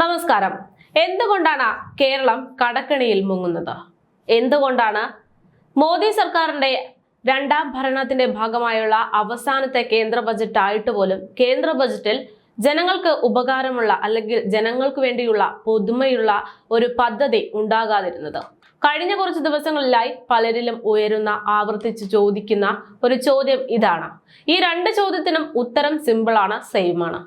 നമസ്കാരം. എന്തുകൊണ്ടാണ് കേരളം കടക്കണിയിൽ മുങ്ങുന്നത്? എന്തുകൊണ്ടാണ്? മോദി സർക്കാരിന്റെ രണ്ടാം ഭരണത്തിന്റെ ഭാഗമായുള്ള അവസാനത്തെ കേന്ദ്ര ബജറ്റ് ആയിട്ട് പോലും കേന്ദ്ര ബജറ്റിൽ ജനങ്ങൾക്ക് ഉപകാരമുള്ള അല്ലെങ്കിൽ ജനങ്ങൾക്ക് വേണ്ടിയുള്ള പുതുമയുള്ള ഒരു പദ്ധതി ഉണ്ടാകാതിരുന്നത്. കഴിഞ്ഞ കുറച്ച് ദിവസങ്ങളിലായി പലരിലും ഉയരുന്ന ആവർത്തിച്ച് ചോദിക്കുന്ന ഒരു ചോദ്യം ഇതാണ്. ഈ രണ്ട് ചോദ്യത്തിനും ഉത്തരം സിമ്പിളാണ് സെയിമാണ്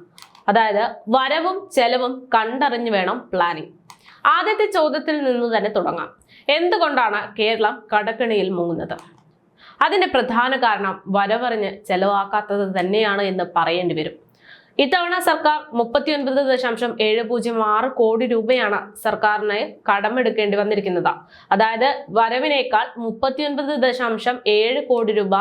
അതായത് വരവും ചെലവും കണ്ടറിഞ്ഞു വേണം പ്ലാനിംഗ് ആദ്യത്തെ ചോദ്യത്തിൽ നിന്ന് തന്നെ തുടങ്ങാം. എന്തുകൊണ്ടാണ് കേരളം കടക്കിണിയിൽ മുങ്ങുന്നത്? അതിന്റെ പ്രധാന കാരണം വരവറിഞ്ഞ് ചെലവാക്കാത്തത് തന്നെയാണ് എന്ന് പറയേണ്ടി വരും. ഇത്തവണ സർക്കാർ മുപ്പത്തിയൊൻപത് ദശാംശം ഏഴ് പൂജ്യം ആറ് കോടി രൂപയാണ് സർക്കാരിന് കടമെടുക്കേണ്ടി വന്നിരിക്കുന്നത്. അതായത് വരവിനേക്കാൾ മുപ്പത്തിയൊൻപത് ദശാംശം ഏഴ് കോടി രൂപ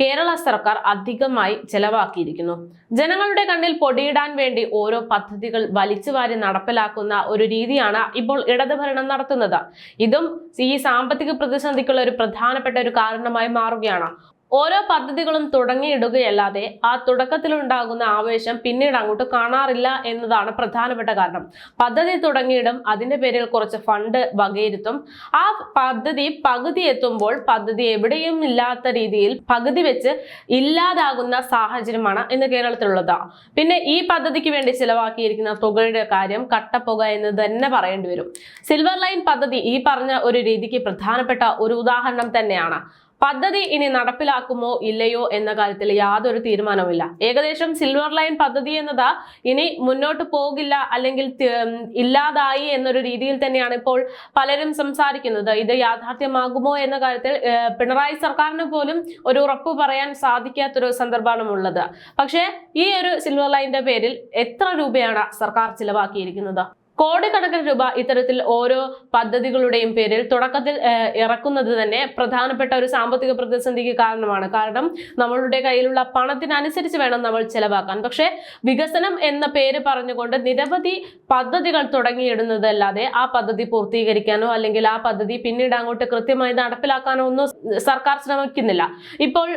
കേരള സർക്കാർ അധികമായി ചെലവാക്കിയിരിക്കുന്നു. ജനങ്ങളുടെ കണ്ണിൽ പൊടിയിടാൻ വേണ്ടി ഓരോ പദ്ധതികൾ വലിച്ചുവാരി നടപ്പിലാക്കുന്ന ഒരു രീതിയാണ് ഇപ്പോൾ ഇടതുഭരണം നടത്തുന്നത്. ഇതും ഈ സാമ്പത്തിക പ്രതിസന്ധിക്കുള്ള ഒരു പ്രധാനപ്പെട്ട ഒരു കാരണമായി മാറുകയാണ്. ഓരോ പദ്ധതികളും തുടങ്ങിയിടുകയല്ലാതെ ആ തുടക്കത്തിലുണ്ടാകുന്ന ആവേശം പിന്നീട് അങ്ങോട്ട് കാണാറില്ല എന്നതാണ് പ്രധാനപ്പെട്ട കാരണം. പദ്ധതി തുടങ്ങിയിടും അതിന്റെ പേരിൽ കുറച്ച് ഫണ്ട് വകയിരുത്തും. ആ പദ്ധതി പകുതി എത്തുമ്പോൾ പദ്ധതി എവിടെയും ഇല്ലാത്ത രീതിയിൽ പകുതി വെച്ച് ഇല്ലാതാകുന്ന സാഹചര്യമാണ് ഇന്ന് കേരളത്തിലുള്ളത്. പിന്നെ ഈ പദ്ധതിക്ക് വേണ്ടി ചിലവാക്കിയിരിക്കുന്ന തുകയുടെ കാര്യം കട്ടപ്പുക എന്ന് തന്നെ പറയേണ്ടി വരും. സിൽവർ ലൈൻ പദ്ധതി ഈ പറഞ്ഞ ഒരു രീതിക്ക് പ്രധാനപ്പെട്ട ഒരു ഉദാഹരണം തന്നെയാണ്. പദ്ധതി ഇനി നടപ്പിലാക്കുമോ ഇല്ലയോ എന്ന കാര്യത്തിൽ യാതൊരു തീരുമാനവുമില്ല. ഏകദേശം സിൽവർ ലൈൻ പദ്ധതി എന്നത് ഇനി മുന്നോട്ട് പോകില്ല അല്ലെങ്കിൽ ഇല്ലാതായി എന്നൊരു രീതിയിൽ തന്നെയാണ് ഇപ്പോൾ പലരും സംസാരിക്കുന്നത്. ഇത് യാഥാർത്ഥ്യമാകുമോ എന്ന കാര്യത്തിൽ പിണറായി സർക്കാരിന് പോലും ഒരു ഉറപ്പ് പറയാൻ സാധിക്കാത്തൊരു സന്ദർഭമാണ് ഉള്ളത് പക്ഷേ ഈ ഒരു സിൽവർ ലൈന്റെ പേരിൽ എത്ര രൂപയാണ് സർക്കാർ ചിലവാക്കിയിരിക്കുന്നത്? കോടിക്കണക്കിന് രൂപ ഇത്തരത്തിൽ ഓരോ പദ്ധതികളുടെയും പേരിൽ തുടക്കത്തിൽ ഇറക്കുന്നത് തന്നെ പ്രധാനപ്പെട്ട ഒരു സാമ്പത്തിക പ്രതിസന്ധിക്ക് കാരണമാണ്. കാരണം നമ്മളുടെ കയ്യിലുള്ള പണത്തിനനുസരിച്ച് വേണം നമ്മൾ ചെലവാക്കാൻ. പക്ഷേ വികസനം എന്ന പേര് പറഞ്ഞുകൊണ്ട് നിരവധി പദ്ധതികൾ തുടങ്ങിയിടുന്നതല്ലാതെ ആ പദ്ധതി പൂർത്തീകരിക്കാനോ അല്ലെങ്കിൽ ആ പദ്ധതി പിന്നീട് അങ്ങോട്ട് കൃത്യമായി നടപ്പിലാക്കാനോ ഒന്നും സർക്കാർ ശ്രമിക്കുന്നില്ല. ഇപ്പോൾ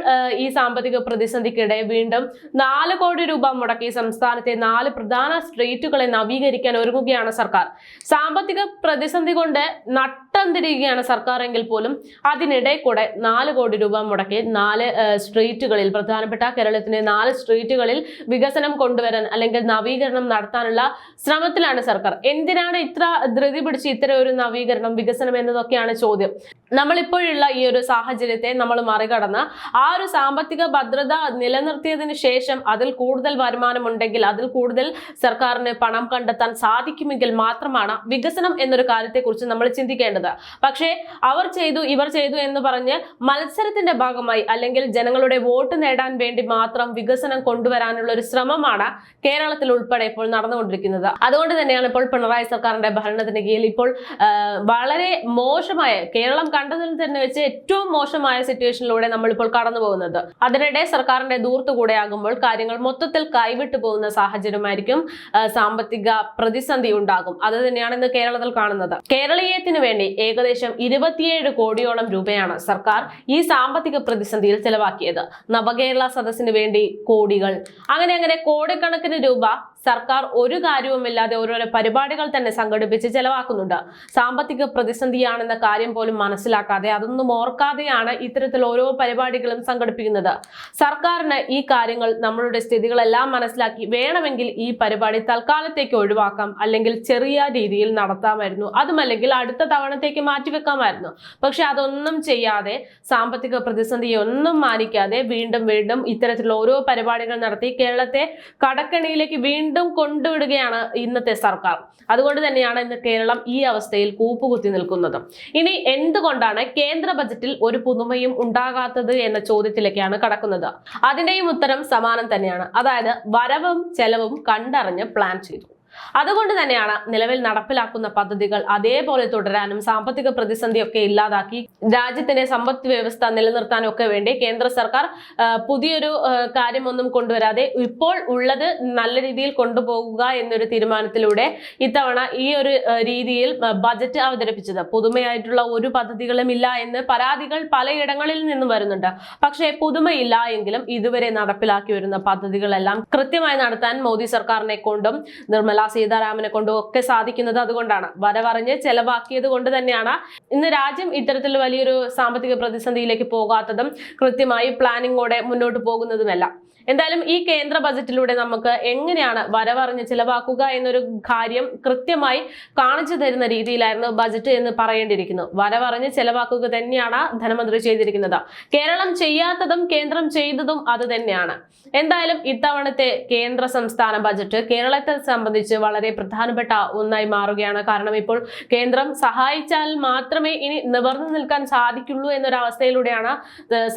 ഈ സാമ്പത്തിക പ്രതിസന്ധിക്കിടെ വീണ്ടും നാല് കോടി രൂപ മുടക്കി സംസ്ഥാനത്തെ നാല് പ്രധാന സ്ട്രീറ്റുകളെ നവീകരിക്കാൻ ഒരുങ്ങുകയാണ് സർക്കാർ. സാമ്പത്തിക പ്രതിസന്ധി കൊണ്ട് നട്ടം തിരിയുകയാണ് സർക്കാർ എങ്കിൽ പോലും അതിനിടെ കൂടെ നാല് കോടി രൂപ മുടക്കി നാല് സ്ട്രീറ്റുകളിൽ പ്രധാനപ്പെട്ട കേരളത്തിന്റെ നാല് സ്ട്രീറ്റുകളിൽ വികസനം കൊണ്ടുവരാൻ അല്ലെങ്കിൽ നവീകരണം നടത്താനുള്ള ശ്രമത്തിലാണ് സർക്കാർ. എന്തിനാണ് ഇത്ര ധൃതി പിടിച്ച് ഇത്തരം ഒരു നവീകരണം വികസനം എന്നതൊക്കെയാണ് ചോദ്യം. നമ്മളിപ്പോഴുള്ള ഈ ഒരു സാഹചര്യത്തെ നമ്മൾ മറികടന്ന് ആ ഒരു സാമ്പത്തിക ഭദ്രത നിലനിർത്തിയതിന് ശേഷം അതിൽ കൂടുതൽ വരുമാനം ഉണ്ടെങ്കിൽ അതിൽ കൂടുതൽ സർക്കാരിന് പണം കണ്ടെത്താൻ സാധിക്കുമെങ്കിൽ മാത്രമാണ് വികസനം എന്നൊരു കാര്യത്തെക്കുറിച്ച് നമ്മൾ ചിന്തിക്കേണ്ടത്. പക്ഷേ അവർ ചെയ്തു ഇവർ ചെയ്തു എന്ന് പറഞ്ഞ് മത്സരത്തിന്റെ ഭാഗമായി അല്ലെങ്കിൽ ജനങ്ങളുടെ വോട്ട് നേടാൻ വേണ്ടി മാത്രം വികസനം കൊണ്ടുവരാനുള്ള ഒരു ശ്രമമാണ് കേരളത്തിൽ ഉൾപ്പെടെ ഇപ്പോൾ നടന്നുകൊണ്ടിരിക്കുന്നത്. അതുകൊണ്ട് തന്നെയാണ് ഇപ്പോൾ പിണറായി സർക്കാരിന്റെ ഭരണത്തിന് കീഴിൽ ഇപ്പോൾ വളരെ മോശമായ കേരളം കണ്ടതിൽ തന്നെ വെച്ച് ഏറ്റവും മോശമായ സിറ്റുവേഷനിലൂടെ നമ്മളിപ്പോൾ കടന്നു പോകുന്നത്. അതിനിടെ സർക്കാരിന്റെ ദൂർത്ത് കൂടെയാകുമ്പോൾ കാര്യങ്ങൾ മൊത്തത്തിൽ കൈവിട്ടു പോകുന്ന സാഹചര്യമായിരിക്കും സാമ്പത്തിക പ്രതിസന്ധി ഉണ്ടാകും. അത് തന്നെയാണ് ഇന്ന് കേരളത്തിൽ കാണുന്നത്. കേരളീയത്തിന് വേണ്ടി ഏകദേശം ഇരുപത്തിയേഴ് കോടിയോളം രൂപയാണ് സർക്കാർ ഈ സാമ്പത്തിക പ്രതിസന്ധിയിൽ ചെലവാക്കിയത്. നവകേരള സദസ്സിന് വേണ്ടി കോടികൾ. അങ്ങനെ അങ്ങനെ കോടിക്കണക്കിന് രൂപ സർക്കാർ ഒരു കാര്യവുമില്ലാതെ ഓരോരോ പരിപാടികൾ തന്നെ സംഘടിപ്പിച്ച് ചെലവാക്കുന്നുണ്ട്. സാമ്പത്തിക പ്രതിസന്ധിയാണെന്ന കാര്യം പോലും മനസ്സിലാക്കാതെ അതൊന്നും ഓർക്കാതെയാണ് ഇത്തരത്തിൽ ഓരോ പരിപാടികളും സംഘടിപ്പിക്കുന്നത്. സർക്കാരിന് ഈ കാര്യങ്ങൾ നമ്മളുടെ സ്ഥിതികളെല്ലാം മനസ്സിലാക്കി വേണമെങ്കിൽ ഈ പരിപാടി തൽക്കാലത്തേക്ക് ഒഴിവാക്കാം അല്ലെങ്കിൽ ചെറിയ രീതിയിൽ നടത്താമായിരുന്നു. അതുമല്ലെങ്കിൽ അടുത്ത തവണത്തേക്ക് മാറ്റിവെക്കാമായിരുന്നു. പക്ഷെ അതൊന്നും ചെയ്യാതെ സാമ്പത്തിക പ്രതിസന്ധിയെ ഒന്നും മാനിക്കാതെ വീണ്ടും വീണ്ടും ഇത്തരത്തിലുള്ള ഓരോ പരിപാടികൾ നടത്തി കേരളത്തെ കടക്കണിയിലേക്ക് വീണ്ടും കൊണ്ടുവിടുകയാണ് ഇന്നത്തെ സർക്കാർ. അതുകൊണ്ട് തന്നെയാണ് ഇന്ന് കേരളം ഈ അവസ്ഥയിൽ കൂപ്പുകുത്തി നിൽക്കുന്നത്. ഇനി എന്തുകൊണ്ടാണ് കേന്ദ്ര ബജറ്റിൽ ഒരു പുതുമയും ഉണ്ടാകാത്തത് എന്ന ചോദ്യത്തിലേക്കാണ് കടക്കുന്നത്. അതിന്റെയും ഉത്തരം സമാനം തന്നെയാണ്. അതായത് വരവും ചെലവും കണ്ടറിഞ്ഞ് പ്ലാൻ ചെയ്തു. അതുകൊണ്ട് തന്നെയാണ് നിലവിൽ നടപ്പിലാക്കുന്ന പദ്ധതികൾ അതേപോലെ തുടരാനും സാമ്പത്തിക പ്രതിസന്ധിയൊക്കെ ഇല്ലാതാക്കി രാജ്യത്തിന്റെ സമ്പദ് വ്യവസ്ഥ നിലനിർത്താനും ഒക്കെ വേണ്ടി കേന്ദ്ര സർക്കാർ പുതിയൊരു കാര്യമൊന്നും കൊണ്ടുവരാതെ ഇപ്പോൾ ഉള്ളത് നല്ല രീതിയിൽ കൊണ്ടുപോകുക എന്നൊരു തീരുമാനത്തിലൂടെ ഇത്തവണ ഈ ഒരു രീതിയിൽ ബജറ്റ് അവതരിപ്പിച്ചത്. പുതുമയായിട്ടുള്ള ഒരു പദ്ധതികളും ഇല്ല എന്ന് പരാതികൾ പലയിടങ്ങളിൽ നിന്നും വരുന്നുണ്ട്. പക്ഷേ പുതുമയില്ല എങ്കിലും ഇതുവരെ നടപ്പിലാക്കി വരുന്ന പദ്ധതികളെല്ലാം കൃത്യമായി നടത്താൻ മോദി സർക്കാരിനെ കൊണ്ടും നിർമ്മല നിർമ്മല സീതാരാമനെ കൊണ്ടും ഒക്കെ സാധിക്കുന്നത് അതുകൊണ്ടാണ്. വരവറിഞ്ഞ് ചെലവാക്കിയത് കൊണ്ട് തന്നെയാണ്. ഇന്ന് രാജ്യം ഇത്തരത്തിൽ വലിയൊരു സാമ്പത്തിക പ്രതിസന്ധിയിലേക്ക് പോകാത്തതും കൃത്യമായി പ്ലാനിങ്ങോടെ മുന്നോട്ട് പോകുന്നതുമെല്ലാം. എന്തായാലും ഈ കേന്ദ്ര ബജറ്റിലൂടെ നമുക്ക് എങ്ങനെയാണ് വരവറിഞ്ഞ് ചിലവാക്കുക എന്നൊരു കാര്യം കൃത്യമായി കാണിച്ചു തരുന്ന രീതിയിലായിരുന്നു ബജറ്റ് എന്ന് പറയേണ്ടിയിരിക്കുന്നു. വരവറിഞ്ഞ് ചിലവാക്കുക തന്നെയാണ് ധനമന്ത്രി ചെയ്തിരിക്കുന്നത്. കേരളം ചെയ്യാത്തതും കേന്ദ്രം ചെയ്തതും അത് തന്നെയാണ്. എന്തായാലും ഇത്തവണത്തെ കേന്ദ്ര സംസ്ഥാന ബജറ്റ് കേരളത്തെ സംബന്ധിച്ച് വളരെ പ്രധാനപ്പെട്ട ഒന്നായി മാറുകയാണ്. കാരണം ഇപ്പോൾ കേന്ദ്രം സഹായിച്ചാൽ മാത്രമേ ഇനി നിവർന്നു നിൽക്കാൻ സാധിക്കുള്ളൂ എന്നൊരവസ്ഥയിലൂടെയാണ്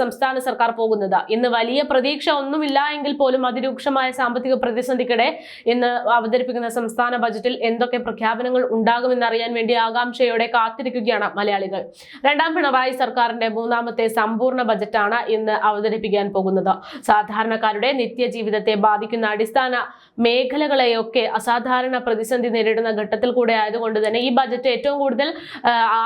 സംസ്ഥാന സർക്കാർ പോകുന്നത്. ഇന്ന് വലിയ പ്രതീക്ഷ ഒന്നുമില്ല എങ്കിൽ പോലും അതിരൂക്ഷമായ സാമ്പത്തിക പ്രതിസന്ധിക്കിടെ ഇന്ന് അവതരിപ്പിക്കുന്ന സംസ്ഥാന ബജറ്റിൽ എന്തൊക്കെ പ്രഖ്യാപനങ്ങൾ ഉണ്ടാകുമെന്ന് അറിയാൻ വേണ്ടി ആകാംക്ഷയോടെ കാത്തിരിക്കുകയാണ് മലയാളികൾ. രണ്ടാം പിണറായി സർക്കാരിന്റെ മൂന്നാമത്തെ സമ്പൂർണ ബജറ്റാണ് ഇന്ന് അവതരിപ്പിക്കാൻ പോകുന്നത്. സാധാരണക്കാരുടെ നിത്യജീവിതത്തെ ബാധിക്കുന്ന അടിസ്ഥാന മേഖലകളെയൊക്കെ അസാധാരണ പ്രതിസന്ധി നേരിടുന്ന ഘട്ടത്തിൽ കൂടെ ആയതുകൊണ്ട് തന്നെ ഈ ബജറ്റ് ഏറ്റവും കൂടുതൽ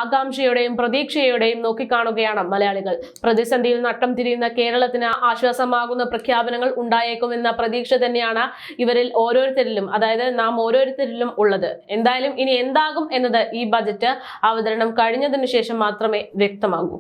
ആകാംക്ഷയോടെയും പ്രതീക്ഷയോടെയും നോക്കിക്കാണുകയാണ് മലയാളികൾ. പ്രതിസന്ധിയിൽ നട്ടം തിരിയുന്ന കേരളത്തിന് ആശ്വാസമാകുന്ന പ്രഖ്യാപനങ്ങൾ ഉണ്ടായേക്കുമെന്ന പ്രതീക്ഷ തന്നെയാണ് ഇവരിൽ ഓരോരുത്തരിലും അതായത് നാം ഓരോരുത്തരിലും ഉള്ളത്. എന്തായാലും ഇനി എന്താകും എന്നത് ഈ ബജറ്റ് അവതരണം കഴിഞ്ഞതിന് ശേഷം മാത്രമേ വ്യക്തമാകൂ.